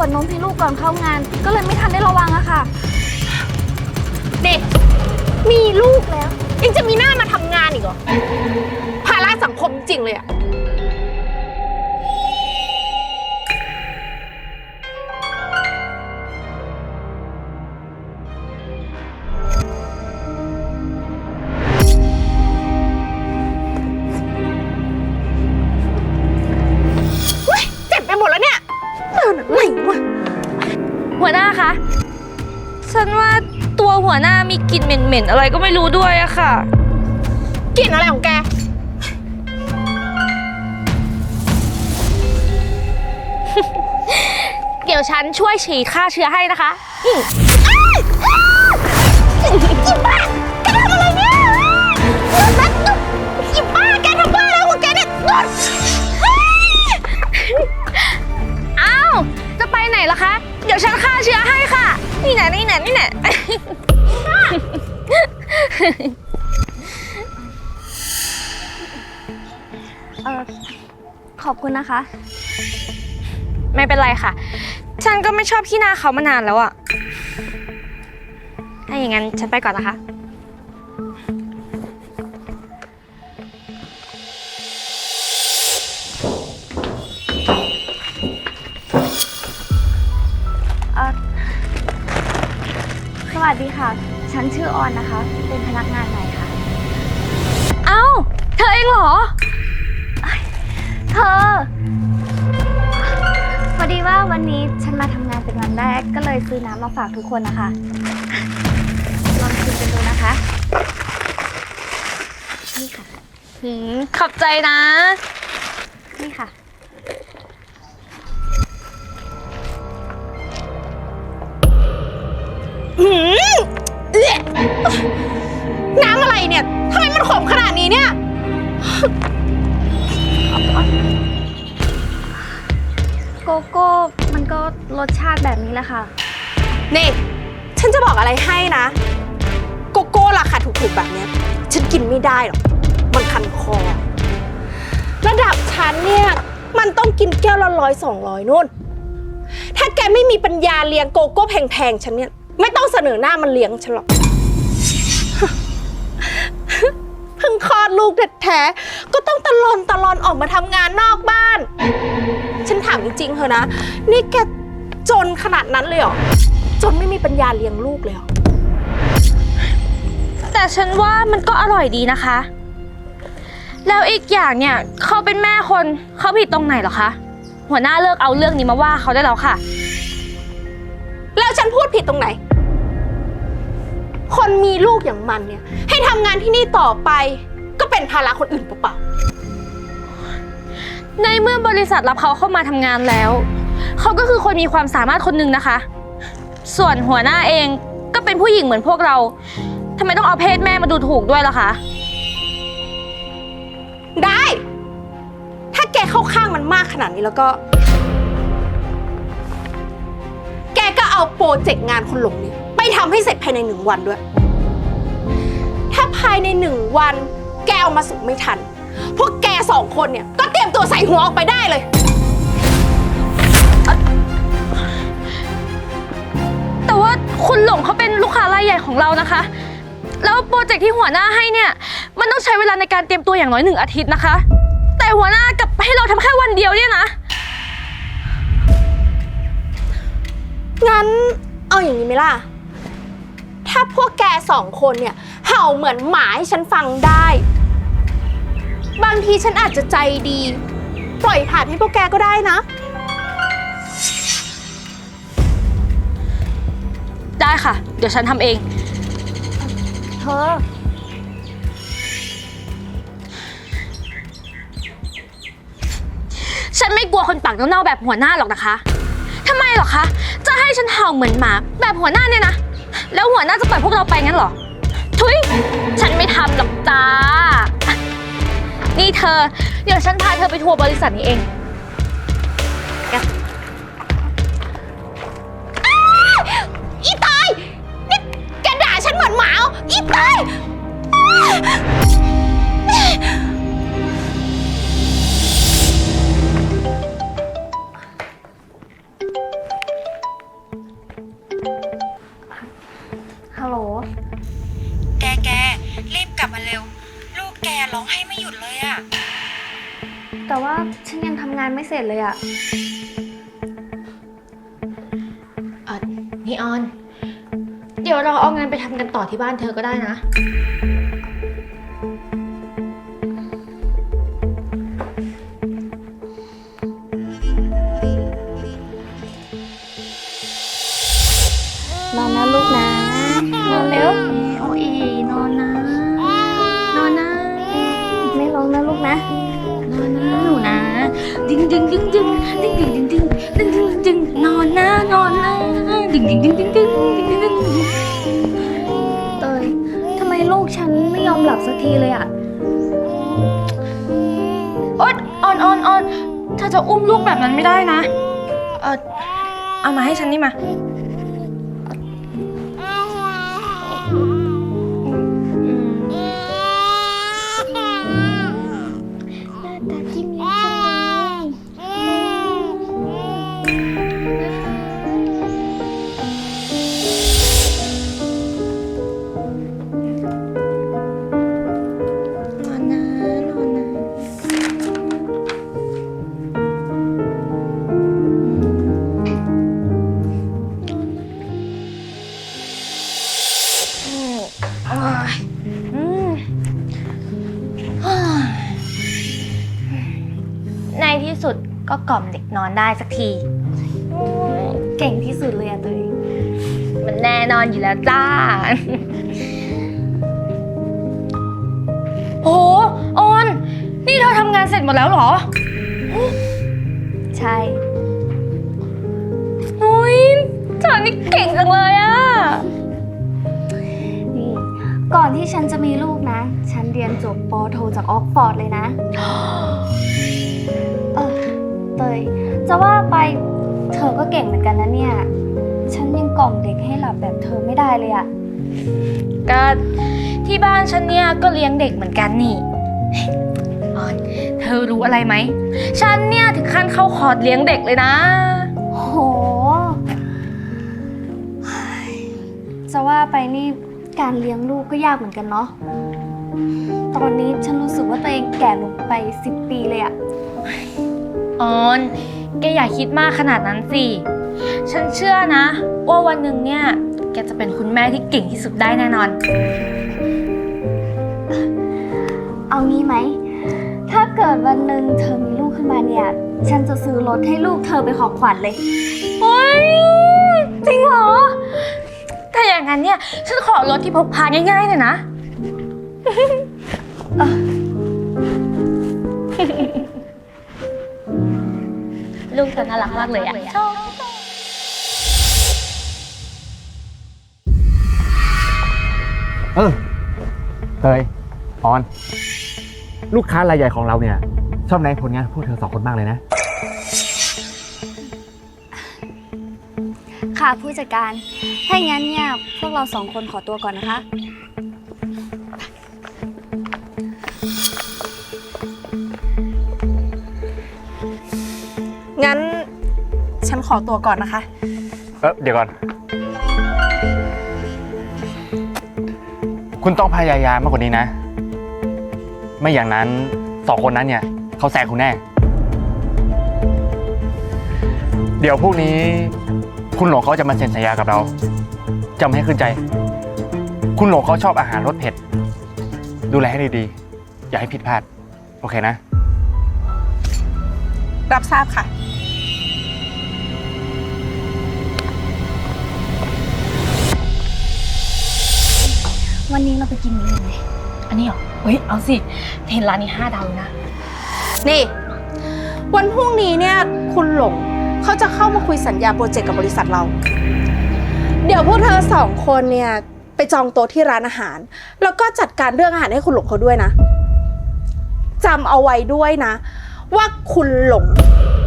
วดนมให้ลูกก่อนเข้างาน ก็เลยไม่ทันได้ระวังอะค่ะ เด็กมีลูกแล้วยังจะมีหน้ามาทำงานอีกเหรอภาระสังคมจริงเลยอะ เหม็นๆอะไรก็ไม่รู้ด้วยอะค่ะ กลิ่นอะไรของแก เดี๋ยวฉันช่วยฉีดฆ่าเชื้อให้นะคะอีบ้าแกทำอะไรเนี่ยหยุดนะหยุดอีบ้าแกทำบ้าแล้วของแกเนี่ยหยุดอ้าว จะไปไหนล่ะคะ เดี๋ยวฉันฆ่าเชื้อให้ค่ะ นี่แน่นี่แน่นี่แน่ เออขอบคุณนะคะ ไม่เป็นไรค่ะ ฉันก็ไม่ชอบขี้หน้าเขามานานแล้วอะถ้าอย่างนั้นฉันไปก่อนนะคะ เออสวัสดีค่ะ ฉันชื่อออนนะคะ เป็นพนักงานใหม่ค่ะ เอ้า เธอเองเหรอเธอ พอดีว่าวันนี้ฉันมาทำงานเป็นวันแรก ก็เลยซื้อน้ำมาฝากทุกคนนะคะ ลองชิมกันดูนะคะ นี่ค่ะ หืมขอบใจนะ นี่ค่ะ หืม โกโก้มันก็รสชาติแบบนี้แหละค่ะ นี่ ฉันจะบอกอะไรให้นะ โกโก้ราคาถูกๆ แบบเนี้ย ฉันกินไม่ได้หรอก มันคันคอ ระดับฉันเนี่ย มันต้องกินแก้วละร้อยสองร้อยนู่น ถ้าแกไม่มีปัญญาเลี้ยงโกโก้แพงๆ ฉันเนี่ย ไม่ต้องเสนอหน้ามันเลี้ยงฉันหรอก ดลูกแท้ๆก็ต้องตะลอนตะลอนออกมาทำงานนอกบ้าน ฉันถามจริงๆเถอะนะ นี่แกจนขนาดนั้นเลยเหรอ จนไม่มีปัญญาเลี้ยงลูกเลยเหรอ แต่ฉันว่ามันก็อร่อยดีนะคะ แล้วอีกอย่างเนี่ยเขาเป็นแม่คนเขาผิดตรงไหนเหรอคะ หัวหน้าเลิกเอาเรื่องนี้มาว่าเขาได้แล้วค่ะ แล้วฉันพูดผิดตรงไหน คนมีลูกอย่างมันเนี่ย ให้ทำงานที่นี่ต่อไปก็ เป็นภาระคนอื่นเปล่าในเมื่อบริษัทรับเขาเข้ามาทำงานแล้ว เขาก็คือคนมีความสามารถคนหนึ่งนะคะ ส่วนหัวหน้าเองก็เป็นผู้หญิงเหมือนพวกเราทำไมต้องเอาเพศแม่มาดูถูกด้วยล่ะคะ ๆได้ ถ้าแกเข้าข้างมันมากขนาดนี้แล้วก็ แกก็เอาโปรเจกต์งานคนหลงนี้ไปทำให้เสร็จภายในหนึ่งวันด้วย ถ้าภายในหนึ่งวัน แกเอามาส่งไม่ทัน พวกแกสองคนเนี่ย ก็เตรียมตัวใส่หัวออกไปได้เลย แต่ว่าคุณหลงเขาเป็นลูกค้ารายใหญ่ของเรานะคะ แล้วโปรเจกต์ที่หัวหน้าให้เนี่ย มันต้องใช้เวลาในการเตรียมตัวอย่างน้อยหนึ่งอาทิตย์นะคะ แต่หัวหน้ากลับให้เราทำแค่วันเดียวเนี่ยนะ งั้นเอาอย่างนี้ไหมล่ะ ถ้าพวกแกสองคนเนี่ย เห่าเหมือนหมาให้ฉันฟังได้ บางทีฉันอาจจะใจดี ปล่อยผ่านให้พวกแกก็ได้นะ ได้ค่ะ เดี๋ยวฉันทำเอง เธอ ฉันไม่กลัวคนปากเน่าๆแบบหัวหน้าหรอกนะคะทำไมหรอคะ จะให้ฉันเห่าเหมือนหมา แบบหัวหน้าเนี่ยนะ แล้วหัวหน้าจะปล่อยพวกเราไปงั้นเหรอ ทุย ฉันไม่ทำหรอกจ้า นี่เธอ เดี๋ยวฉันพาเธอไปทัวร์บริษัทนี้เองอีตายนี่แกด่าฉันเหมือนหมาเหรออีตาย ว่าฉันยังทำงานไม่เสร็จเลยอะเออนี่ออน เดี๋ยวเราเอางานไปทำกันต่อที่บ้านเธอก็ได้นะ ดึงดึงดึงดึงดึงดึงดึงดึงดึงดึงดึงนอนนะนอนนะดึงดึงดึงดึงดึงดึงดึงดึงเตยทำไมลูกฉันไม่ยอมหลับสักทีเลยอะโอ๊ยออนออนออนเธอจะอุ้มลูกแบบนั้นไม่ได้นะ เออเอามาให้ฉันนี่มา อนได้สักที เก่งที่สุดเลยอะเตยมันแน่นอนอยู่แล้วจ้า โหออน นี่เธอทำงานเสร็จหมดแล้วเหรอ ใช่ อุ้ยเธอนี่เก่งจังเลยอะนี่ก่อนที่ฉันจะมีลูกนะ ฉันเรียนจบปอโทจากออกฟอร์ดเลยนะ เออเตย จะว่าไปเธอก็เก่งเหมือนกันนะเนี่ย ฉันยังกล่อมเด็กให้หลับแบบเธอไม่ได้เลยอะก็ที่บ้านฉันเนี่ยก็เลี้ยงเด็กเหมือนกันนี่ออนเธอรู้อะไรไหม ฉันเนี่ยถึงขั้นเข้าคอร์สเลี้ยงเด็กเลยนะ โห จะว่าไปนี่การเลี้ยงลูกก็ยากเหมือนกันเนาะ ตอนนี้ฉันรู้สึกว่าตัวเองแก่ลงไป10ปีเลยอะออน แกอย่าคิดมากขนาดนั้นสิ ฉันเชื่อนะ ว่าวันหนึ่งเนี่ย แกจะเป็นคุณแม่ที่เก่งที่สุดได้แน่นอน เอางี้ไหม ถ้าเกิดวันหนึ่งเธอมีลูกขึ้นมาเนี่ย ฉันจะซื้อรถให้ลูกเธอเป็นของขวัญเลยโอ้ย จริงเหรอ ถ้าอย่างนั้นเนี่ย ฉันขอรถที่พกพาง่ายๆหน่อยนะ ลูกเธอน่ารักมากเลยอะชอบเออเตยออน ลูกค้ารายใหญ่ของเราเนี่ย ชอบในผลงานพวกเธอสองคนมากเลยนะ ค่ะผู้จัดการ ถ้าอย่างนั้นเนี่ยพวกเราสองคนขอตัวก่อนนะคะ งั้นฉันขอตัวก่อนนะคะ เออเดี๋ยวก่อน คุณต้องพยายามมากกว่านี้นะ ไม่อย่างนั้นสองคนนั้นเนี่ยเขาแซงคุณแน่ เดี๋ยวพวกนี้ คุณหลงเขาจะมาเซ็นสัญญากับเราจำให้ขึ้นใจ คุณหลงเขาชอบอาหารรสเผ็ด ดูแลให้ดีๆ อย่าให้ผิดพลาด โอเคนะ รับทราบค่ะ วันนี้เราไปกินมื้อไหนอันนี้เหรอเฮ้ยเอาสิเห็นร้านนี้ห้าดาวเลยนะ นี่ วันพรุ่งนี้เนี่ยคุณหลงเขาจะเข้ามาคุยสัญญาโปรเจกต์กับบริษัทเรา เดี๋ยวพวกเธอสองคนเนี่ยไปจองโต๊ะที่ร้านอาหาร แล้วก็จัดการเรื่องอาหารให้คุณหลงเขาด้วยนะจำเอาไว้ด้วยนะ ว่าคุณหลง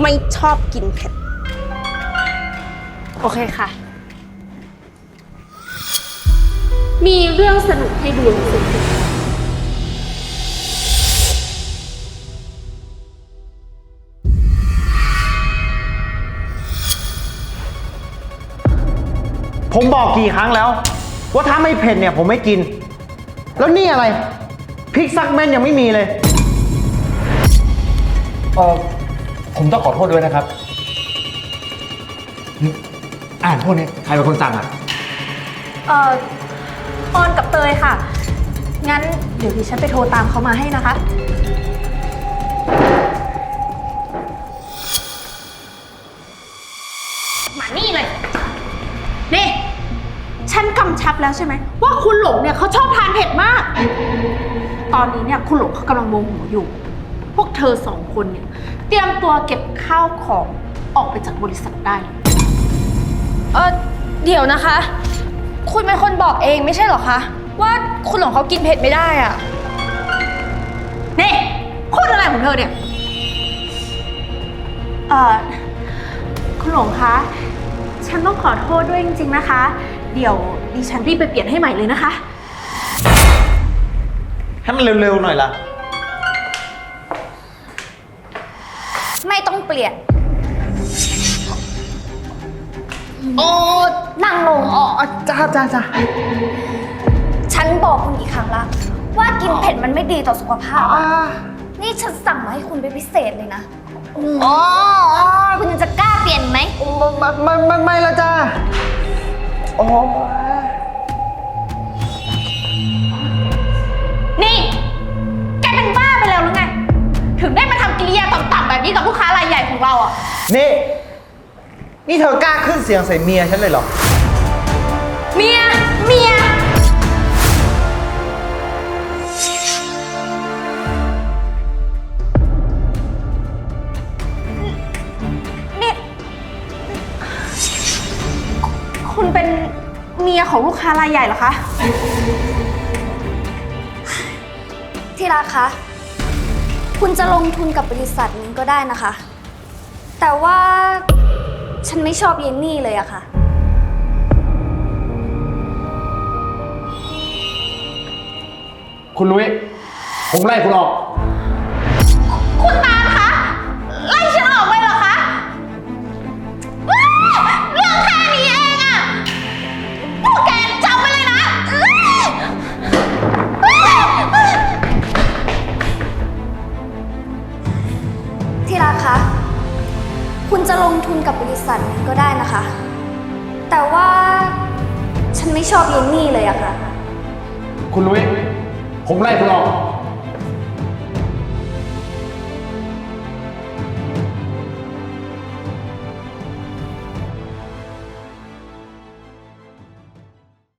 ไม่ชอบกินเผ็ด โอเคค่ะ มีเรื่องสนุกให้ดูสิผมบอกกี่ครั้งแล้ว ว่าถ้าไม่เผ็ดเนี่ยผมไม่กิน แล้วนี่อะไรพริกซักเม่นยังไม่มีเลยเออผมต้องขอโทษด้วยนะครับ อ่านพวกนี้ใครเป็นคนสั่งอะ เอ่อ ออนกับเตยค่ะ งั้นเดี๋ยวดิฉันไปโทรตามเขามาให้นะคะ มานี่เลย นี่ ฉันกำชับแล้วใช่ไหม ว่าคุณหลงเนี่ยเขาชอบทานเผ็ดมาก ตอนนี้เนี่ยคุณหลงเขากำลังโมโหอยู่ พวกเธอสองคนเนี่ย เตรียมตัวเก็บข้าวของออกไปจากบริษัทได้เลย เออเดี๋ยวนะคะ คุณเป็นคนบอกเองไม่ใช่เหรอคะ ว่าคุณหลงเขากินเผ็ดไม่ได้อะนี่พูดอะไรของเธอเนี่ย เอ่อ คุณหลงคะ ฉันต้องขอโทษด้วยจริง ๆ นะคะ เดี๋ยวดิฉันรีบไปเปลี่ยนให้ใหม่เลยนะคะ ให้มันเร็วๆหน่อยล่ะ ไม่ต้องเปลี่ยน โอ้ นั่งลง อ๋อจ้าจ้าจ้าฉันบอกคุณกี่ครั้งละ ว่ากินเผ็ดมันไม่ดีต่อสุขภาพอะนี่ฉันสั่งมาให้คุณเป็นพิเศษเลยนะอ๋ออ๋อคุณยังจะกล้าเปลี่ยนไหมไม่ไม่ไม่ไม่ละจ้าโอ้นี่ แกเป็นบ้าไปแล้วหรือไง ถึงได้มาทำกิริยาต่ำๆแบบนี้กับลูกค้ารายใหญ่ของเราอะ นี่ นี่เธอกล้าขึ้นเสียงใส่เมียฉันเลยเหรอ เมีย เมีย นี่ คุณเป็นเมียของลูกค้ารายใหญ่เหรอคะ ที่รักคะ คุณจะลงทุนกับบริษัทนี้ก็ได้นะคะ แต่ว่า ฉันไม่ชอบเยนนี่เลยอะค่ะ คุณลุยผมไล่คุณออก คุณตา คุณจะลงทุนกับบริษัทนี้ก็ได้นะคะ แต่ว่าฉันไม่ชอบเยนนี่เลยอะค่ะ คุณลุยผมไล่คุณออก